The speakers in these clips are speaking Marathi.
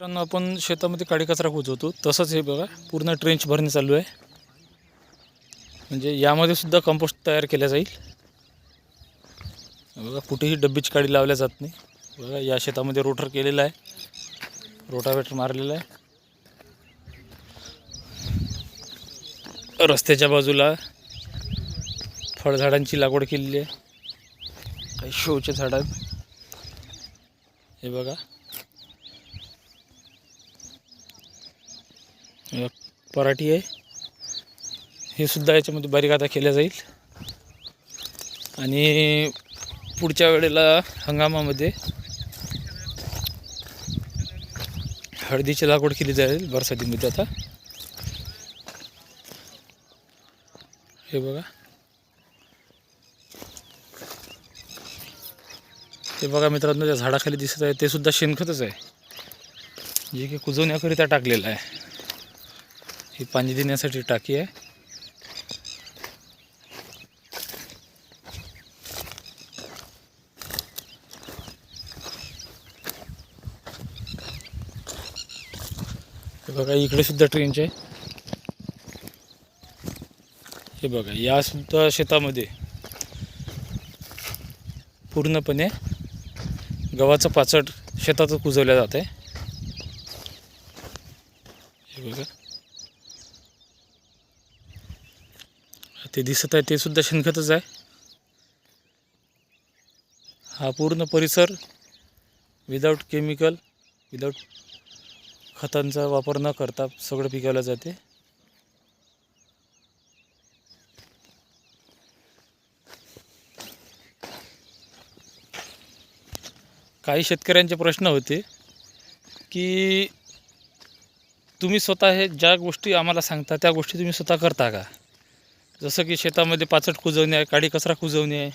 मित्रांनो आपण शेतामध्ये काडी कचरा कुजवतो तसंच हे बघा पूर्ण ट्रेंच भरणे चालू आहे. म्हणजे यामध्ये सुद्धा कंपोस्ट तयार केल्या जाईल. बघा कुठेही डब्बीची काडी लावल्या जात नाही. बघा या शेतामध्ये रोटर केलेला आहे. रोटावेटर मारलेला आहे. रस्त्याच्या बाजूला फळझाडांची लागवड केलेली आहे. काही शोचे झाडं आहेत. हे बघा पराठी आहे. हे सुद्धा याच्यामध्ये बारीक आता केल्या जाईल. आणि पुढच्या वेळेला हंगामामध्ये हळदीची लागवड केली जाईल बरसातीमध्ये आता. हे बघा. ते बघा मित्रांनो त्या झाडाखाली दिसत आहे ते सुद्धा शेणखतच आहे. जे की कुजवण्याकरिता टाकलेलं आहे. ही पाणी देण्यासाठी टाकी आहे. हे बघा इकडे सुद्धा ट्रेनचे आहे. हे बघा या सुद्धा शेतामध्ये पूर्णपणे गव्हाचं पाचट शेतातच कुजवल्या जात आहे. हे बघा. ते दिसत आहे ते सुद्धा शेणखतच आहे. हा पूर्ण परिसर विदाऊट केमिकल विदाऊट खतांचा वापर न करता सगळं पिकवलं जाते. काही शेतकऱ्यांचे प्रश्न होते की तुम्ही स्वतः हे ज्या गोष्टी आम्हाला सांगता त्या गोष्टी तुम्ही स्वतः करता का? जसं की शेतामध्ये पाचट कुजवणे आहे काडी कचरा कुजवणे आहे.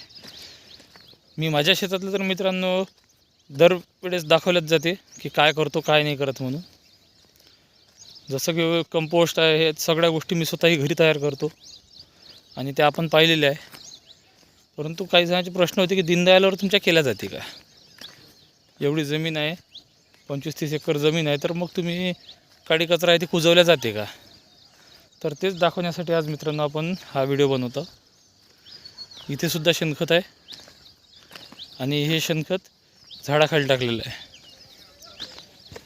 मी माझ्या शेतातलं तर मित्रांनो दरवेळेस दाखवल्याच जाते की काय करतो काय नाही करत म्हणून. जसं की कंपोस्ट आहे हे सगळ्या गोष्टी मी स्वतःही घरी तयार करतो. आणि त्या आपण पाहिलेल्या आहे. परंतु काही जणांचे प्रश्न होते की दीनदयालावर तुमच्या केल्या जाते का? एवढी जमीन आहे पंचवीस तीस एकर जमीन आहे तर मग तुम्ही काडी कचरा आहे ती कुजवल्या जाते का? तर तेच दाखवण्यासाठी आज मित्रांनो आपण हा व्हिडिओ बनवतो. इथे सुद्धा शेणखत आहे. आणि हे शेणखत झाडाखाली टाकलेलं आहे.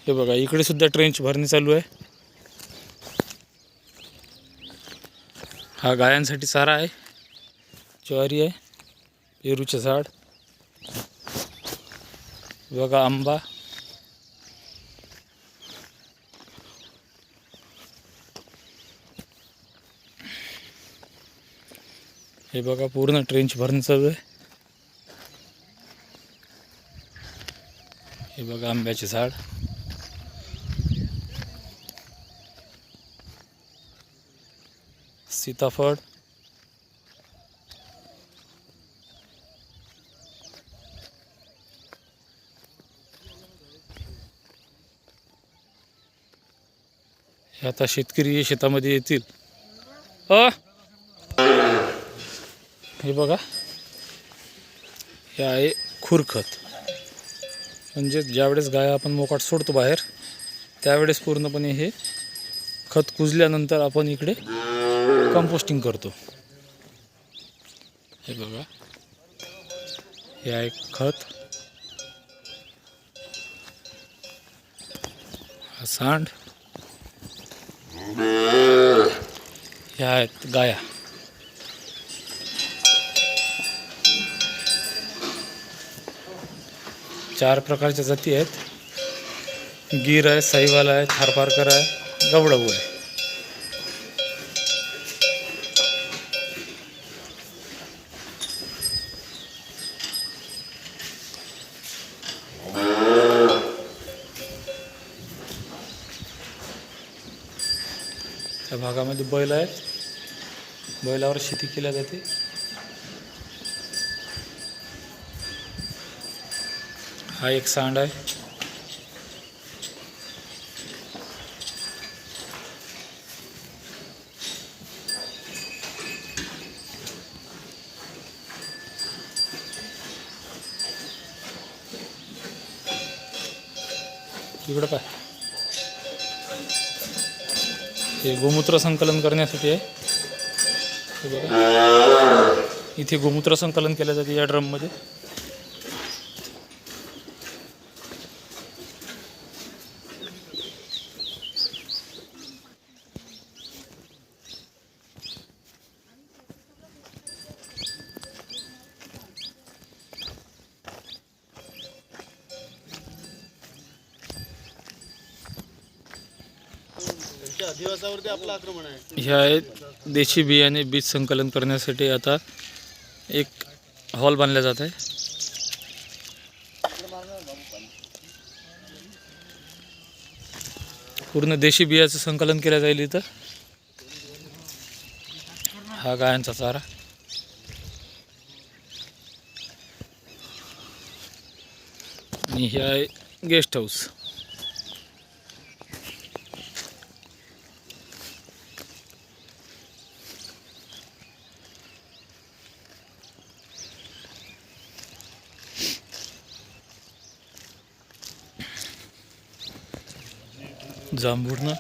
हे बघा इकडे सुद्धा ट्रेंच भरणी चालू आहे. हा गायांसाठी चारा आहे. ज्वारी आहे. पेरूचे झाड. बघा आंबा. हे बघा पूर्ण ट्रेंच भरणी चालू आहे हे बघा आंब्याचे झाड. सीताफळ. हे आता शेतकरी शेतामध्ये येतील. अ! हे बघा. हे आहे खुरखत. म्हणजे ज्यावेळेस गाय आपण मोकाट सोडतो बाहेर त्यावेळेस पूर्णपणे हे खत कुजल्यानंतर आपण इकडे कंपोस्टिंग करतो. हे बघा. हे आहे खत. हा सांड. ह्या आहेत गाया. चार प्रकारच्या जाती आहेत. गीर आहे साईवाल आहे थारपारकर आहे गवडबू आहे. त्या भागामध्ये बैल आहेत. बैलावर शेती केल्या जाते. हा एक सांड आहे. इकडं पाय. हे गोमूत्र संकलन करण्यासाठी आहे. इथे गोमूत्र संकलन केलं जाते या ड्रममध्ये. हे आहेत देशी बियाणे बीज संकलन करण्यासाठी आता एक हॉल बांधला जात आहे. पूर्ण देशी बियाचं संकलन केलं जाईल इथं. हा गायांचा चारा. आणि हे आहे गेस्ट हाऊस. जांभूळनं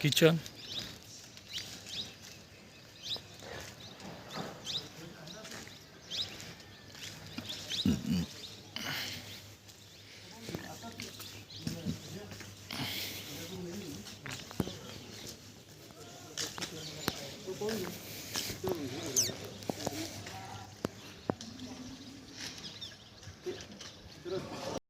किचन